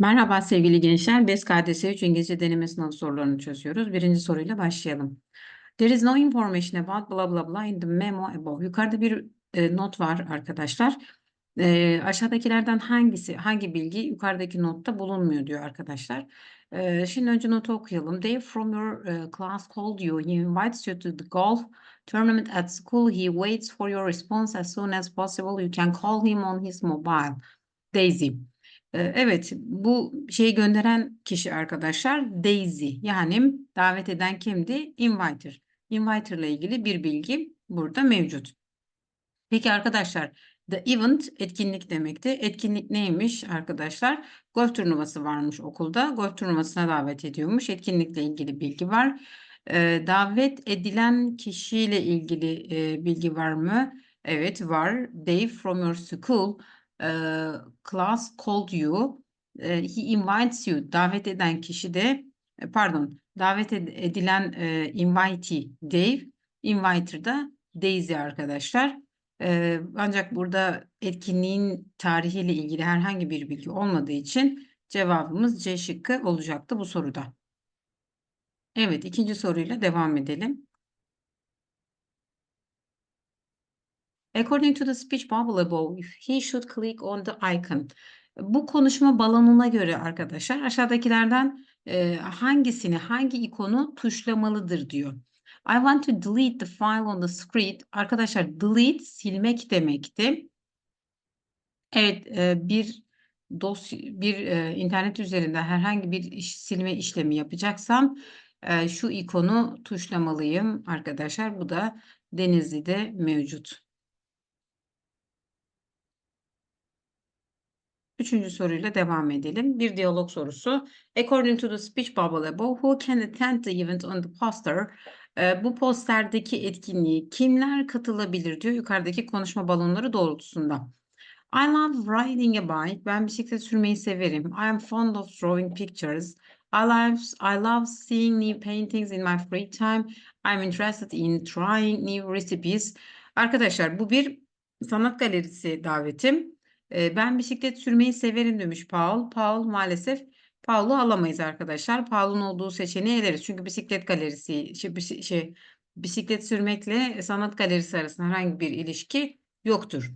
Merhaba sevgili gençler. BES KDS 3 İngilizce deneme sınavı sorularını çözüyoruz. Birinci soruyla başlayalım. There is no information about blah blah blah in the memo above. Yukarıda bir e, not var arkadaşlar. E, aşağıdakilerden hangisi, hangi bilgi yukarıdaki notta bulunmuyor diyor arkadaşlar. E, şimdi önce notu okuyalım. Dave from your e, class called you. He invites you to the golf tournament at school. He waits for your response as soon as possible. You can call him on his mobile. Daisy. Evet, bu şeyi gönderen kişi arkadaşlar Daisy. Yani davet eden kimdi? Inviter. Inviter ile ilgili bir bilgi burada mevcut. Peki arkadaşlar, the event etkinlik demekti. Etkinlik neymiş arkadaşlar? Golf turnuvası varmış okulda. Golf turnuvasına davet ediyormuş. Etkinlikle ilgili bilgi var. Ee, davet edilen kişiyle ilgili e, bilgi var mı? Evet var. Dave from your school e, class called you. E, he invites you. Davet eden kişi de e, pardon davet ed- edilen e, invitee Dave. Inviter da Daisy arkadaşlar. Ancak burada etkinliğin tarihiyle ilgili herhangi bir bilgi olmadığı için cevabımız C şıkkı olacaktı bu soruda. Evet, ikinci soruyla devam edelim. According to the speech bubble above, he should click on the icon. Bu konuşma balonuna göre arkadaşlar aşağıdakilerden e, hangisini, hangi ikonu tuşlamalıdır diyor. I want to delete the file on the screen. Arkadaşlar delete silmek demekti. Evet, e, bir dosya, bir e, internet üzerinde herhangi bir iş, silme işlemi yapacaksam e, şu ikonu tuşlamalıyım arkadaşlar. Bu da Denizli'de mevcut. Üçüncü soruyla devam edelim. Bir diyalog sorusu. According to the speech bubble above, who can attend the event on the poster? Ee, bu posterdeki etkinliği kimler katılabilir diyor yukarıdaki konuşma balonları doğrultusunda. I love riding a bike. Ben bisiklet sürmeyi severim. I am fond of drawing pictures. I love, I love seeing new paintings in my free time. I'm interested in trying new recipes. Arkadaşlar bu bir sanat galerisi davetim. Ee, ben bisiklet sürmeyi severim demiş Paul. Paul maalesef Paul'u alamayız arkadaşlar. Paul'un olduğu seçeneği eleriz. Çünkü bisiklet galerisi şey, şey bisiklet sürmekle sanat galerisi arasında herhangi bir ilişki yoktur.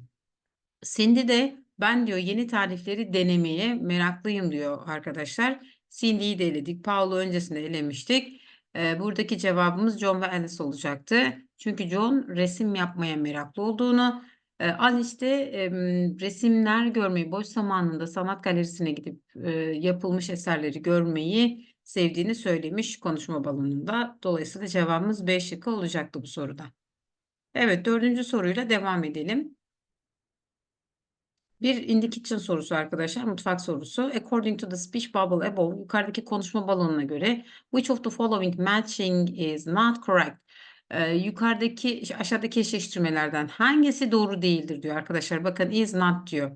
Cindy de ben diyor yeni tarifleri denemeye meraklıyım diyor arkadaşlar. Cindy'yi de eledik. Paul'u öncesinde elemiştik. Ee, buradaki cevabımız John ve Alice olacaktı. Çünkü John resim yapmaya meraklı olduğunu, e, Alice de em, resimler görmeyi, boş zamanında sanat galerisine gidip e, yapılmış eserleri görmeyi sevdiğini söylemiş konuşma balonunda. Dolayısıyla cevabımız B şıkkı olacaktı bu soruda. Evet, dördüncü soruyla devam edelim. Bir in the kitchen sorusu arkadaşlar, mutfak sorusu. According to the speech bubble above, yukarıdaki konuşma balonuna göre, which of the following matching is not correct? Ee, yukarıdaki, aşağıdaki eşleştirmelerden hangisi doğru değildir diyor arkadaşlar. Bakın is not diyor.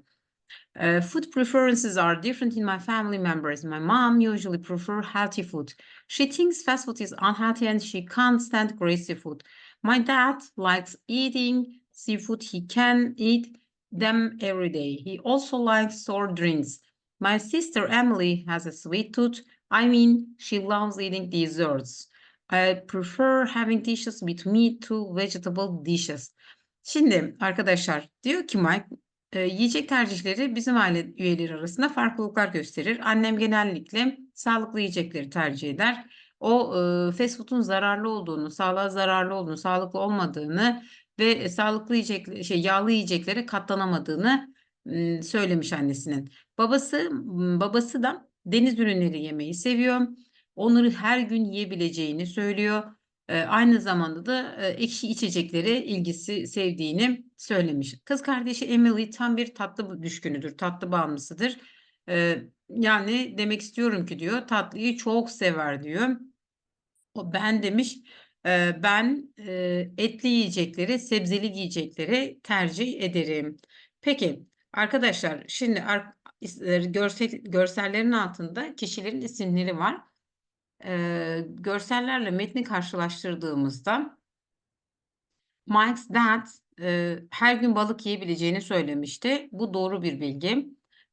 Uh, food preferences are different in my family members. My mom usually prefer healthy food. She thinks fast food is unhealthy and she can't stand greasy food. My dad likes eating seafood. He can eat them every day. He also likes sour drinks. My sister Emily has a sweet tooth. I mean, she loves eating desserts. I prefer having dishes with meat to vegetable dishes. Şimdi arkadaşlar diyor ki Mike e, yiyecek tercihleri bizim aile üyeleri arasında farklılıklar gösterir. Annem genellikle sağlıklı yiyecekleri tercih eder. O e, fast food'un zararlı olduğunu, sağlığa zararlı olduğunu, sağlıklı olmadığını ve sağlıklı yiyecek şey yağlı yiyeceklere katlanamadığını m, söylemiş annesinin. Babası m, babası da deniz ürünleri yemeyi seviyor. Onları her gün yiyebileceğini söylüyor. E, aynı zamanda da e, ekşi içeceklere ilgisi sevdiğini söylemiş. Kız kardeşi Emily tam bir tatlı düşkünüdür, tatlı bağımlısıdır. E, yani demek istiyorum ki diyor tatlıyı çok sever diyor. O ben demiş e, ben e, etli yiyecekleri, sebzeli yiyecekleri tercih ederim. Peki arkadaşlar şimdi görsel, görsellerin altında kişilerin isimleri var. E, görsellerle metni karşılaştırdığımızda Mike's dad e, her gün balık yiyebileceğini söylemişti. Bu doğru bir bilgi.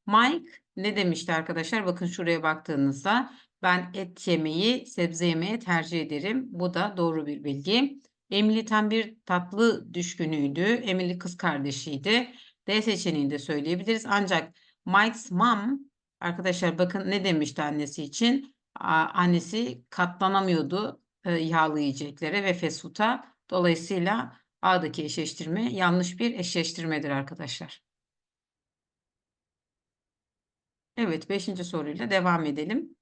Mike ne demişti arkadaşlar? Bakın şuraya baktığınızda ben et yemeyi sebze yemeye tercih ederim. Bu da doğru bir bilgi. Emily tam bir tatlı düşkünüydü. Emily kız kardeşiydi. D seçeneğini de söyleyebiliriz. Ancak Mike's mom arkadaşlar bakın ne demişti annesi için? Annesi katlanamıyordu e, yağlı yiyeceklere ve food'a. Dolayısıyla A'daki eşleştirme yanlış bir eşleştirmedir arkadaşlar. Evet, beşinci soruyla devam edelim.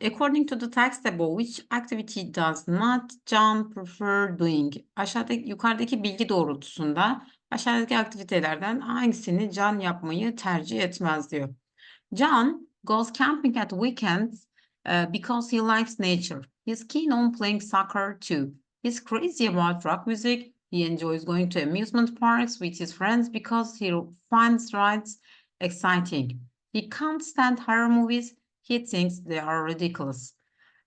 According to the text above, which activity does not John prefer doing? Aşağıdaki, yukarıdaki bilgi doğrultusunda aşağıdaki aktivitelerden hangisini John yapmayı tercih etmez diyor. John goes camping at weekends uh, because he likes nature. He's keen on playing soccer too. He's crazy about rock music. He enjoys going to amusement parks with his friends because he finds rides exciting. He can't stand horror movies. He thinks they are ridiculous.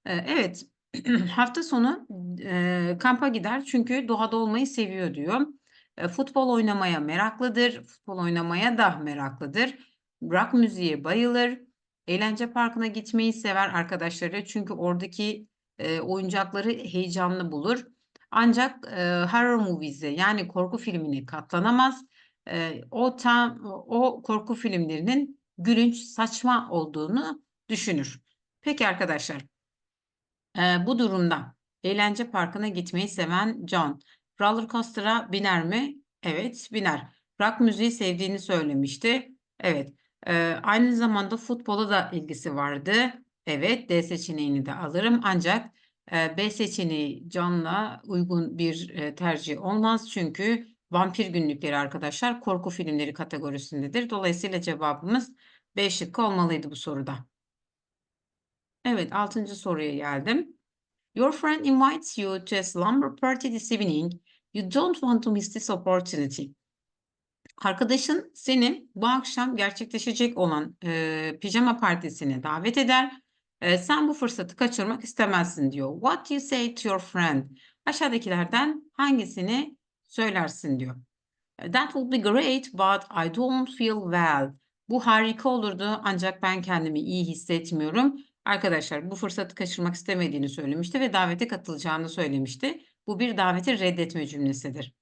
Ee, Evet, hafta sonu e, kampa gider çünkü doğada olmayı seviyor diyor. E, futbol oynamaya meraklıdır, futbol oynamaya da meraklıdır. Rock müziğe bayılır. Eğlence parkına gitmeyi sever arkadaşları çünkü oradaki e, oyuncakları heyecanlı bulur. Ancak e, horror movies'e yani korku filmine katlanamaz. E, o tam o korku filmlerinin gülünç, saçma olduğunu düşünür. Peki arkadaşlar, e, bu durumda eğlence parkına gitmeyi seven John, roller coaster'a biner mi? Evet, biner. Rock müziği sevdiğini söylemişti. Evet. E, aynı zamanda futbola da ilgisi vardı. Evet, D seçeneğini de alırım. Ancak e, B seçeneği John'la uygun bir e, tercih olmaz. Çünkü vampir günlükleri arkadaşlar korku filmleri kategorisindedir. Dolayısıyla cevabımız B şıkkı olmalıydı bu soruda. Evet, altıncı soruya geldim. Your friend invites you to a slumber party this evening. You don't want to miss this opportunity. Arkadaşın seni bu akşam gerçekleşecek olan e, pijama partisine davet eder. E, sen bu fırsatı kaçırmak istemezsin diyor. What you say to your friend? Aşağıdakilerden hangisini söylersin diyor. That would be great but I don't feel well. Bu harika olurdu ancak ben kendimi iyi hissetmiyorum. Arkadaşlar bu fırsatı kaçırmak istemediğini söylemişti ve davete katılacağını söylemişti. Bu bir daveti reddetme cümlesidir.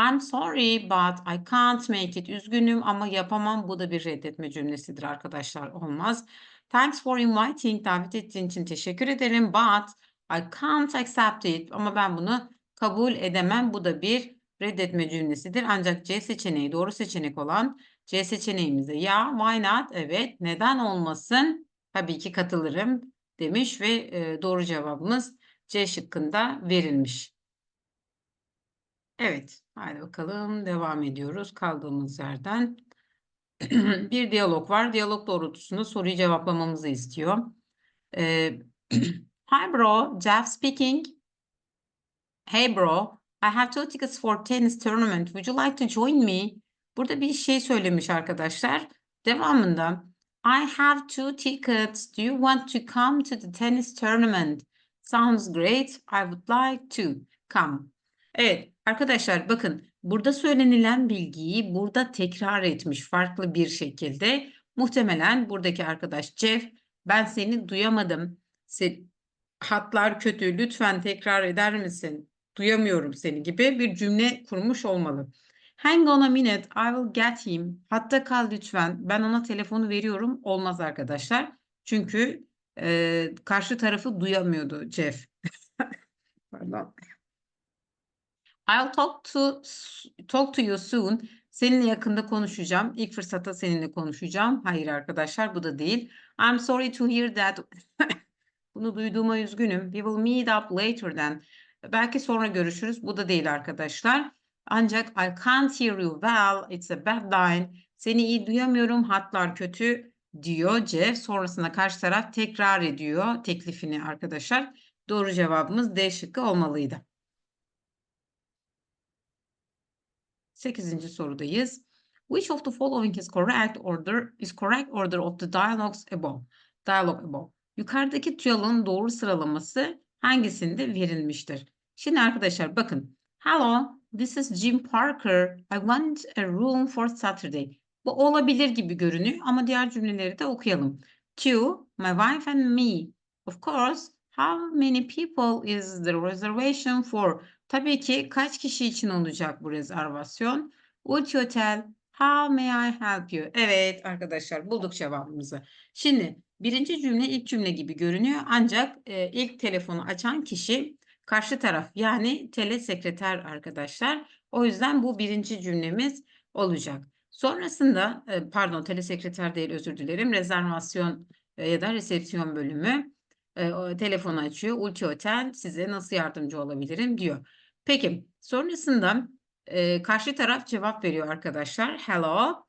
I'm sorry but I can't make it. Üzgünüm ama yapamam. Bu da bir reddetme cümlesidir arkadaşlar. Olmaz. Thanks for inviting. Davet ettiğin için teşekkür ederim. But I can't accept it. Ama ben bunu kabul edemem. Bu da bir reddetme cümlesidir. Ancak C seçeneği doğru seçenek olan C seçeneğimizde ya why not? Evet. Neden olmasın? Tabii ki katılırım demiş ve e, doğru cevabımız C şıkkında verilmiş. Evet, haydi bakalım devam ediyoruz kaldığımız yerden. Bir diyalog var. Diyalog doğrultusunda soruyu cevaplamamızı istiyor. Ee, Hi bro, Jeff speaking. Hey bro, I have two tickets for tennis tournament. Would you like to join me? Burada bir şey söylemiş arkadaşlar. Devamında I have two tickets. Do you want to come to the tennis tournament? Sounds great. I would like to come. Evet arkadaşlar bakın burada söylenilen bilgiyi burada tekrar etmiş farklı bir şekilde. Muhtemelen buradaki arkadaş Jeff ben seni duyamadım. Se hatlar kötü lütfen tekrar eder misin? Duyamıyorum seni gibi bir cümle kurmuş olmalı. Hang on a minute, I will get him. Hatta kal lütfen. Ben ona telefonu veriyorum. Olmaz arkadaşlar. Çünkü e, karşı tarafı duyamıyordu Jeff. Pardon. I'll talk to talk to you soon. Seninle yakında konuşacağım. İlk fırsatta seninle konuşacağım. Hayır arkadaşlar bu da değil. I'm sorry to hear that. Bunu duyduğuma üzgünüm. We will meet up later then. Belki sonra görüşürüz. Bu da değil arkadaşlar. Ancak I can't hear you well. It's a bad line. Seni iyi duyamıyorum. Hatlar kötü diyor Jeff. Sonrasında karşı taraf tekrar ediyor teklifini arkadaşlar. Doğru cevabımız D şıkkı olmalıydı. Sekizinci sorudayız. Which of the following is correct order is correct order of the dialogues above? Dialogue above. Yukarıdaki diyaloğun doğru sıralaması hangisinde verilmiştir? Şimdi arkadaşlar bakın. Hello, this is Jim Parker. I want a room for Saturday. Bu olabilir gibi görünüyor ama diğer cümleleri de okuyalım. To my wife and me. Of course, how many people is the reservation for? Tabii ki kaç kişi için olacak bu rezervasyon? You tell? How may I help you? Evet arkadaşlar bulduk cevabımızı. Şimdi birinci cümle ilk cümle gibi görünüyor ancak e, ilk telefonu açan kişi karşı taraf yani telesekreter arkadaşlar. O yüzden bu birinci cümlemiz olacak. Sonrasında e, pardon telesekreter değil özür dilerim rezervasyon e, ya da resepsiyon bölümü e, telefonu açıyor. Ulti Otel size nasıl yardımcı olabilirim diyor. Peki sonrasında e, karşı taraf cevap veriyor arkadaşlar. Hello,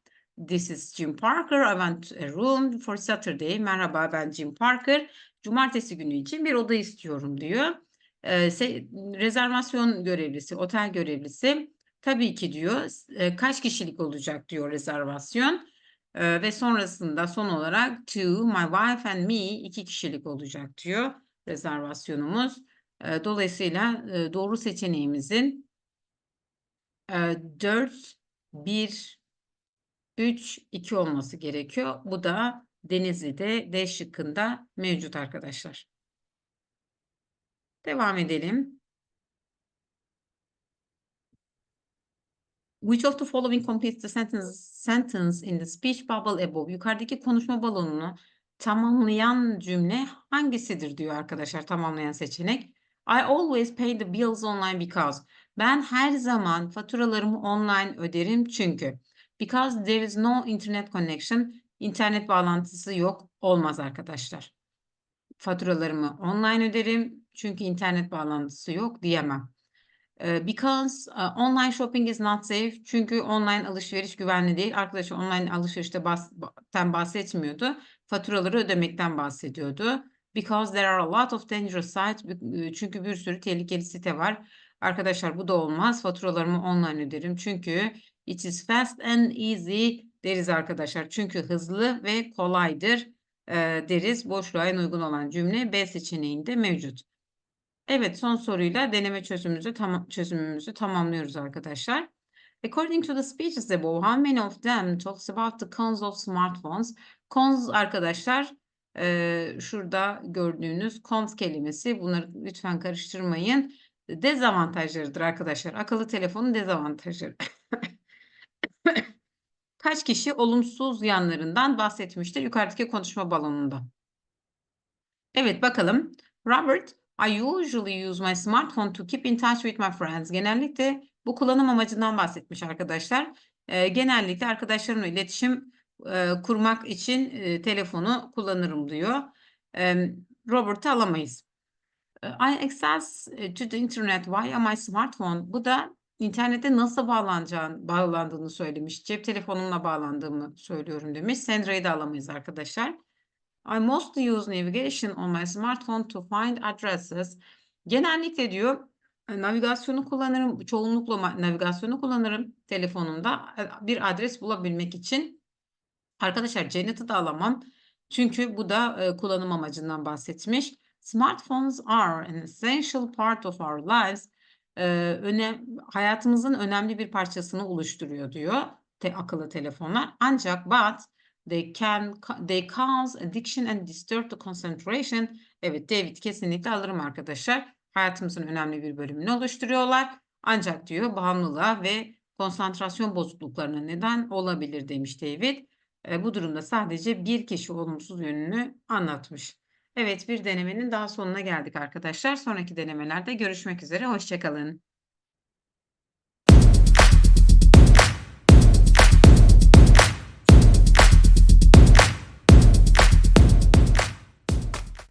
this is Jim Parker. I want a room for Saturday. Merhaba ben Jim Parker. Cumartesi günü için bir oda istiyorum diyor. E, rezervasyon görevlisi, otel görevlisi tabii ki diyor e, kaç kişilik olacak diyor rezervasyon. E, ve sonrasında son olarak to my wife and me iki kişilik olacak diyor rezervasyonumuz. E, dolayısıyla e, doğru seçeneğimizin 4, 1, 3, 2 olması gerekiyor. Bu da Denizli'de D şıkkında mevcut arkadaşlar. Devam edelim. Which of the following completes the sentence, sentence in the speech bubble above? Yukarıdaki konuşma balonunu tamamlayan cümle hangisidir diyor arkadaşlar tamamlayan seçenek. I always pay the bills online because. Ben her zaman faturalarımı online öderim çünkü. Because there is no internet connection. İnternet bağlantısı yok. Olmaz arkadaşlar. Faturalarımı online öderim çünkü internet bağlantısı yok diyemem. Because online shopping is not safe. Çünkü online alışveriş güvenli değil. Arkadaşlar online alışverişte bahs bahsetmiyordu. Faturaları ödemekten bahsediyordu. Because there are a lot of dangerous sites. Çünkü bir sürü tehlikeli site var. Arkadaşlar bu da olmaz. Faturalarımı online öderim. Çünkü it is fast and easy deriz arkadaşlar. Çünkü hızlı ve kolaydır e, deriz. Boşluğa en uygun olan cümle B seçeneğinde mevcut. Evet son soruyla deneme çözümümüzü, tam çözümümüzü tamamlıyoruz arkadaşlar. According to the speeches above, how many of them talks about the cons of smartphones? Cons arkadaşlar e, şurada gördüğünüz cons kelimesi bunları lütfen karıştırmayın dezavantajlarıdır arkadaşlar. Akıllı telefonun dezavantajları. Kaç kişi olumsuz yanlarından bahsetmiştir yukarıdaki konuşma balonunda? Evet bakalım. Robert, I usually use my smartphone to keep in touch with my friends. Genellikle bu kullanım amacından bahsetmiş arkadaşlar. E, genellikle arkadaşlarımla iletişim e, kurmak için e, telefonu kullanırım diyor. E, Robert'ı alamayız. I access to the internet via my smartphone. Bu da internete nasıl bağlanacağını, bağlandığını söylemiş. Cep telefonumla bağlandığımı söylüyorum demiş. Sandra'yı da alamayız arkadaşlar. I mostly use navigation on my smartphone to find addresses. Genellikle diyor navigasyonu kullanırım, çoğunlukla navigasyonu kullanırım telefonumda bir adres bulabilmek için. Arkadaşlar Janet'ı da alamam. Çünkü bu da e, kullanım amacından bahsetmiş. Smartphones are an essential part of our lives. Ee, önem, hayatımızın önemli bir parçasını oluşturuyor diyor te, akıllı telefonlar. Ancak but they can they cause addiction and disturb the concentration. Evet David kesinlikle alırım arkadaşlar. Hayatımızın önemli bir bölümünü oluşturuyorlar. Ancak diyor bağımlılığa ve konsantrasyon bozukluklarına neden olabilir demiş David. E, bu durumda sadece bir kişi olumsuz yönünü anlatmış. Evet bir denemenin daha sonuna geldik arkadaşlar. Sonraki denemelerde görüşmek üzere. Hoşçakalın.